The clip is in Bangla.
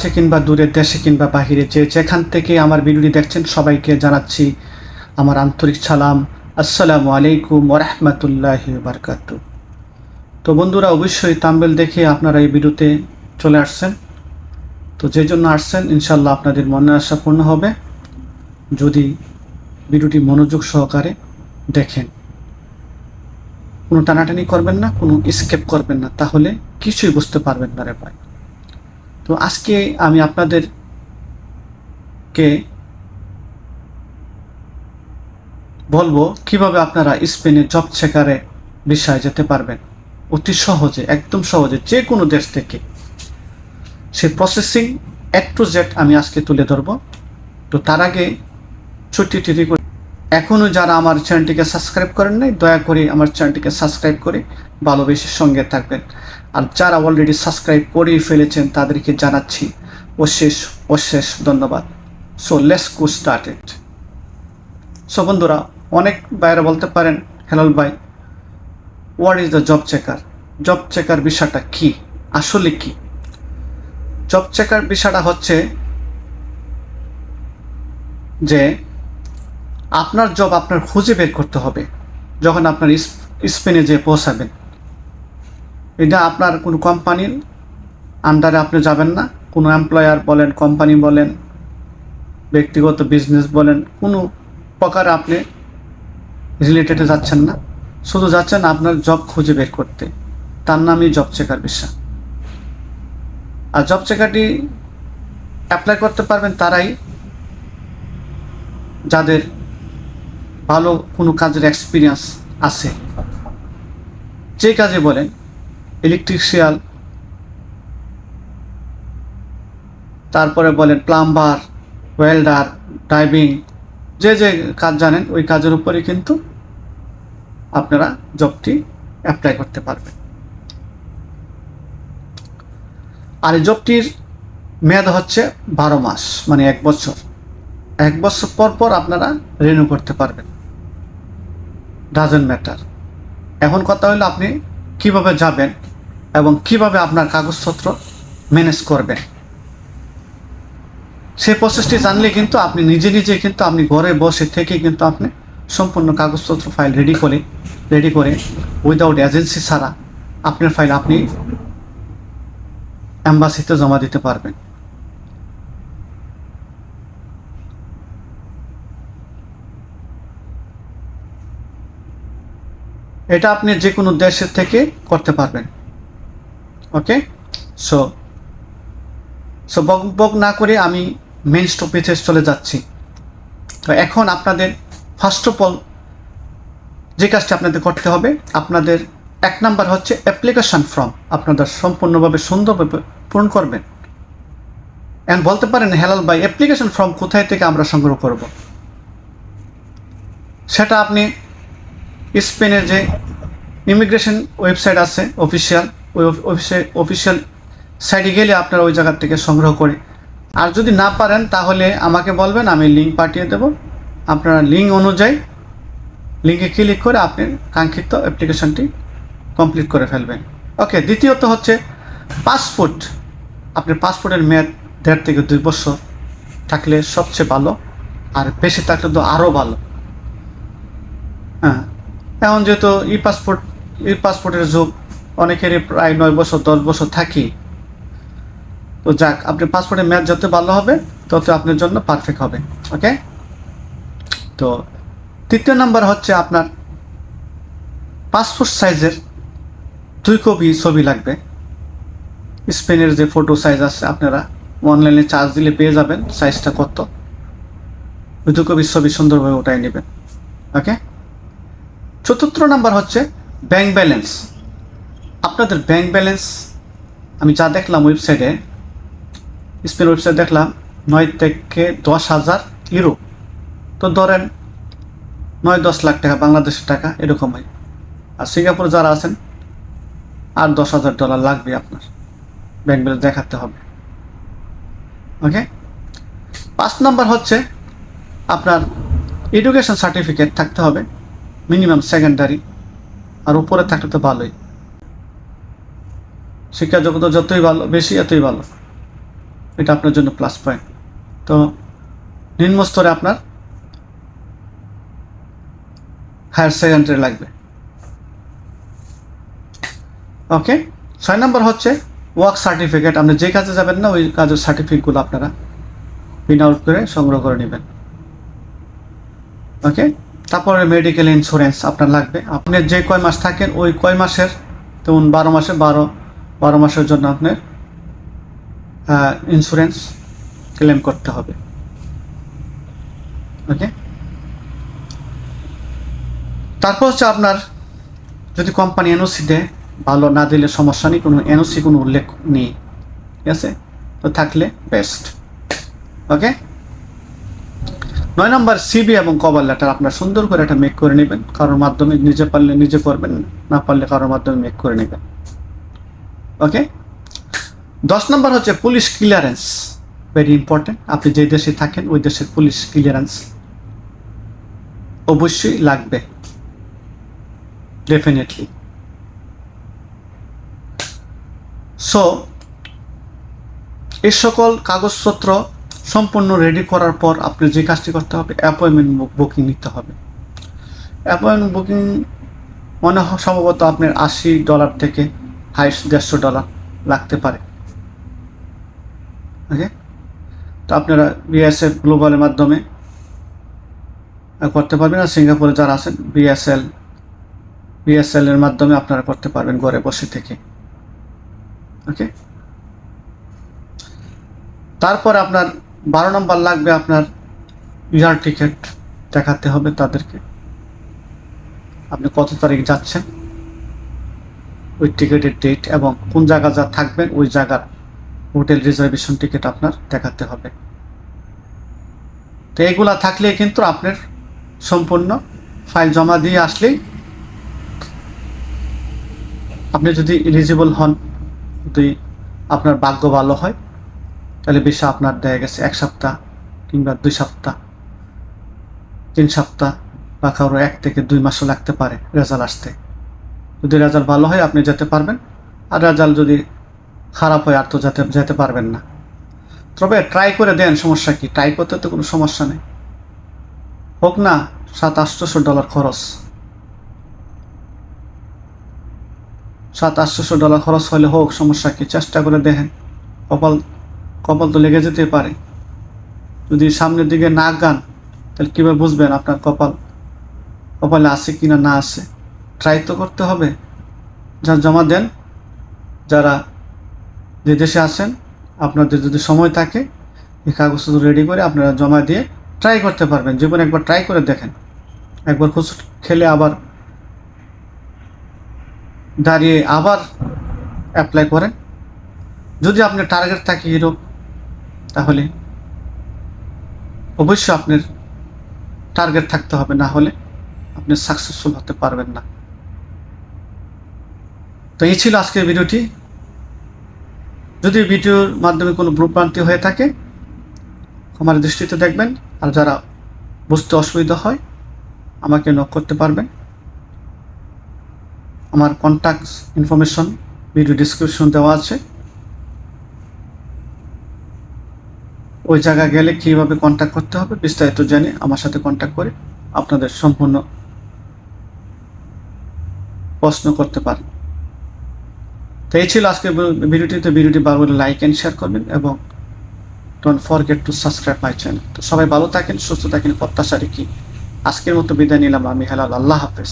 কাছে কিংবা দূরে দেশে কিংবা বাহিরে যে যেখান থেকে আমার ভিডিওটি দেখছেন, সবাইকে জানাচ্ছি আমার আন্তরিক সালাম। আসসালামু আলাইকুম ওরহমতুল্লাহ বারকাত তো বন্ধুরা, অবশ্যই তাম্বেল দেখে আপনারা এই ভিডিওতে চলে আসছেন। তো যে জন্য আসছেন ইনশাল্লাহ আপনাদের মনে আশা পূর্ণ হবে। যদি ভিডিওটি মনোযোগ সহকারে দেখেন, কোনো টানাটানি করবেন না, কোনো স্কেপ করবেন না, তাহলে কিছুই বুঝতে পারবেন না রে ভাই। তো আজকে আমি আপনাদেরকে বলব কীভাবে আপনারা স্পেনে জব চেকারে বিষয়ে যেতে পারবেন। অতি সহজে, একদম সহজে যে কোনো দেশ থেকে। সে প্রসেসিং এট টু জেড আমি আজকে তুলে ধরবো। তো তার আগে ছুটি টিটি এখনও যারা আমার চ্যানেলটিকে সাবস্ক্রাইব করেন নাই, দয়া করে আমার চ্যানেলটিকে সাবস্ক্রাইব করে ভালোবেসে সঙ্গে থাকবেন। আর যারা অলরেডি সাবস্ক্রাইব করেই ফেলেছেন, তাদেরকে জানাচ্ছি অশেষ অশেষ ধন্যবাদ। So let's get started so বন্ধুরা, অনেক বাইরে বলতে পারেন, হেলাল ভাই what is the job checker job checker বিষয়টা কি? আসলে কি? জব চেকার বিষয়টা হচ্ছে যে আপনার জব আপনার খুঁজে বের করতে হবে যখন আপনার স্পেনে যেয়ে পৌঁছাবেন। এটা আপনার কোনো কোম্পানির আন্ডারে আপনি যাবেন না। কোনো এমপ্লয়ার বলেন কোম্পানি বলেন, ব্যক্তিগত বিজনেস বলেন, কোনো প্রকার আপনি রিলেটেডে যাচ্ছেন না। শুধু যাচ্ছেন আপনার জব খুঁজে বের করতে। তার নামই জব চেকার বিষয় আর জব চেকারটি অ্যাপ্লাই করতে পারবেন তারাই যাদের ভালো কোনো কাজের এক্সপিরিয়েন্স আছে। যে কাজে বলেন ইলেকট্রিশিয়াল তারপরে বলেন প্লাম্বার ওয়েল্ডার ড্রাইভিং যে যে কাজ জানেন, ওই কাজের উপরে কিন্তু আপনারা জবটি অ্যাপ্লাই করতে পারবেন। আর এই জবটির মেয়াদ হচ্ছে বারো মাস মানে এক বছর। এক বছর পর পর আপনারা রিনিউ করতে পারবেন। ডাজেন্ট ম্যাটার এখন কথা হলো আপনি কীভাবে যাবেন এবং কীভাবে আপনার কাগজপত্র ম্যানেজ করবেন। সেই প্রসেসটি জানলে কিন্তু আপনি নিজে নিজে কিন্তু আপনি ঘরে বসে থেকে কিন্তু আপনি সম্পূর্ণ কাগজপত্র ফাইল রেডি করে রেডি করে উইদাউট এজেন্সি ছাড়া আপনার ফাইল আপনি অ্যাম্বাসিতে জমা দিতে পারবেন। এটা আপনি যে কোনো দেশের থেকে করতে পারবেন। ওকে সো সো বক বক না করে আমি মেন স্টপেজে চলে যাচ্ছি। তো এখন আপনাদের ফার্স্ট অফ অল যে কাজটি আপনাদের করতে হবে, আপনাদের এক নাম্বার হচ্ছে অ্যাপ্লিকেশন ফর্ম আপনাদের সম্পূর্ণভাবে সুন্দরভাবে পূরণ করবেন। এখন বলতে পারেন, হেলাল ভাই অ্যাপ্লিকেশন ফর্ম কোথায় থেকে আমরা সংগ্রহ করব? সেটা আপনি স্পেনের যে ইমিগ্রেশন ওয়েবসাইট আছে, অফিসিয়াল, ওই অফিসিয়াল সাইটে গেলে আপনারা ওই জায়গার থেকে সংগ্রহ করে। আর যদি না পারেন, তাহলে আমাকে বলবেন, আমি লিঙ্ক পাঠিয়ে দেব। আপনারা লিঙ্ক অনুযায়ী লিঙ্কে ক্লিক করে আপনি কাঙ্ক্ষিত অ্যাপ্লিকেশনটি কমপ্লিট করে ফেলবেন। ওকে দ্বিতীয়ত হচ্ছে পাসপোর্ট আপনার পাসপোর্টের মেয়াদ দেড় থেকে দুই বছর থাকলে সবচেয়ে ভালো, আর বেশি থাকলে তো আরও ভালো। হ্যাঁ এখন যেহেতু ই পাসপোর্ট, ই পাসপোর্টের যুগ, অনেকেরই প্রায় নয় বছর, দশ বছর থাকি। তো যাক, আপনি পাসপোর্টের মেয়াদ যত ভালো হবে, তত আপনার জন্য পারফেক্ট হবে ওকে তো তৃতীয় নাম্বার হচ্ছে আপনার পাসপোর্ট সাইজের দুই কপি ছবি লাগবে। স্পেনের যে ফটো সাইজ আছে, আপনারা অনলাইনে চার্জ দিলে পেয়ে যাবেন সাইজটা কত? ওই দু কপি ছবি সুন্দরভাবে ওটাই নেবেন ওকে চতুর্থ নাম্বার হচ্ছে ব্যাংক ব্যালেন্স। আপনাদের ব্যাংক ব্যালেন্স, আমি যা দেখলাম ওয়েবসাইটে, স্পেন ওয়েবসাইট দেখলাম, নয় থেকে দশ হাজার ইউরো। তো ধরেন নয় দশ লাখ টাকা, বাংলাদেশের টাকা এরকম হয় আর সিঙ্গাপুর যারা আছেন, আর দশ হাজার ডলার লাগবে আপনার। ব্যাংক ব্যালেন্স দেখাতে হবে। ওকে? পাঁচ নাম্বার হচ্ছে আপনার এডুকেশন সার্টিফিকেট থাকতে হবে। মিনিমাম সেকেন্ডারি আর উপরে থাকলে তো ভালোই। শিক্ষা যোগ্যতা যতই ভালো, বেশি এতই ভালো। এটা আপনার জন্য প্লাস পয়েন্ট তো নিম্ন স্তরে আপনার হায়ার সেকেন্ডারি লাগবে। ওকে ছয় নম্বর হচ্ছে ওয়ার্ক সার্টিফিকেট আপনি যে কাজে যাবেন না, ওই কাজের সার্টিফিকেটগুলো আপনারা প্রিন্ট আউট করে সংগ্রহ করে নেবেন। ওকে তারপরে মেডিকেল ইন্স্যুরেন্স আপনার লাগবে। আপনি যে কয় মাস থাকেন, ওই কয় মাসের, যেমন বারো মাসে বারো বারো মাসের জন্য আপনার ইন্স্যুরেন্স ক্লেম করতে হবে। ওকে তারপর হচ্ছে আপনার, যদি কোম্পানি এনওসি দেয়, ভালো না দিলে সমস্যা নেই, কোনো এনওসি কোনো উল্লেখ নেই। ঠিক আছে? তো থাকলে বেস্ট ওকে নয় নম্বর সিবি এবং কভার লেটার আপনার সুন্দর করে একটা মেক করে নেবেন। কারোর মাধ্যমে নিজে পারলে নিজে করবেন, না পারলে কারোর মাধ্যমে মেক করে নেবেন। ওকে দশ নম্বর হচ্ছে পুলিশ ক্লিয়ারেন্স ভেরি ইম্পর্টেন্ট আপনি যে দেশে থাকেন, ওই দেশের পুলিশ ক্লিয়ারেন্স অবশ্যই লাগবে। ডেফিনেটলি সো এই সকল কাগজপত্র সম্পূর্ণ রেডি করার পর আপনি যে কাজটি করতে হবে অ্যাপয়েন্টমেন্ট বুকিং নিতে হবে। অ্যাপয়েন্টমেন্ট বুকিং মনে হয় সম্ভবত আপনার আশি ডলার থেকে হাইস্ট দেড়শো ডলার লাগতে পারে। ওকে তো আপনারা বিএসএফ গ্লোবালের মাধ্যমে করতে পারবেন। আর সিঙ্গাপুরে যারা আছেন বিএসএল বিএসএল এর মাধ্যমে আপনারা করতে পারবেন ঘরে বসে থেকে। ওকে তারপর আপনার বারো নম্বর লাগবে আপনার ইয়ার টিকিট দেখাতে হবে তাদেরকে। আপনি কত তারিখ যাচ্ছেন? ওই টিকিটের ডেট এবং কোন জায়গা যা থাকবেন ওই জায়গার হোটেল রিজার্ভেশন টিকিট আপনার দেখাতে হবে। তো এগুলা থাকলে কিন্তু আপনার সম্পূর্ণ ফাইল জমা দিয়ে আসলেই আপনি যদি এলিজিবল হন, যদি আপনার ভাগ্য ভালো হয় তাহলে বেশি আপনার দেখা গেছে এক সপ্তাহ কিংবা দুই সপ্তাহ, তিন সপ্তাহ বা কারও এক থেকে দুই মাসও লাগতে পারে রেজাল্ট আসতে। যদি রেজাল্ট ভালো হয় আপনি যেতে পারবেন, আর রেজাল্ট যদি খারাপ হয় আর তো যেতে যেতে পারবেন না। তবে ট্রাই করে দেন সমস্যা কি? ট্রাই করতে তো কোনো সমস্যা নেই। হোক না, সাত আটশোশো ডলার খরচ। সাত আটশোশো ডলার খরচ হলে হোক, সমস্যা কি? চেষ্টা করে দেখেন। কপাল কপাল তো লেগে যেতে পারে। যদি সামনের দিকে না গান, তাহলে কীভাবে বুঝবেন আপনার কপাল? কপালে আছে কি না না ট্রাই তো করতে হবে। যা জমা দেন, যারা যে দেশে আছেন, আপনাদের যদি সময় থাকে, এই কাগজপত্র রেডি করে আপনারা জমা দিয়ে ট্রাই করতে পারবেন। জীবনে একবার ট্রাই করে দেখেন। একবার খুশ খেলে আবার দাঁড়িয়ে আবার অ্যাপ্লাই করেন। যদি আপনার টার্গেট থাকে হিরো তাহলে অবশ্য আপনার টার্গেট থাকতে হবে, না হলে আপনি সাকসেসফুল হতে পারবেন না। তো এই ছিল আজকের ভিডিওটি। যদি ভিডিওর মাধ্যমে কোনো ভ্রুভ্রান্তি হয়ে থাকে আমার দৃষ্টিতে দেখবেন। আর যারা বুঝতে অসুবিধা হয়, আমাকে নক করতে পারবেন। আমার কন্ট্যাক্ট ইনফরমেশন ভিডিও ডিসক্রিপশন দেওয়া আছে। ওই জায়গায় গেলে কীভাবে কন্ট্যাক্ট করতে হবে বিস্তারিত জেনে, আমার সাথে কন্ট্যাক্ট করে আপনাদের সম্পূর্ণ প্রশ্ন করতে পারেন তো এই ছিল আজকের ভিডিওটিতে ভিডিওটি ভালো লাইক অ্যান্ড শেয়ার করবেন এবং don't forget to subscribe my channel তো সবাই ভালো থাকেন, সুস্থ থাকেন, প্রত্যাশা রেখি। আজকের মতো বিদায় নিলাম আমি, হেলাল, আল্লাহ হাফেজ।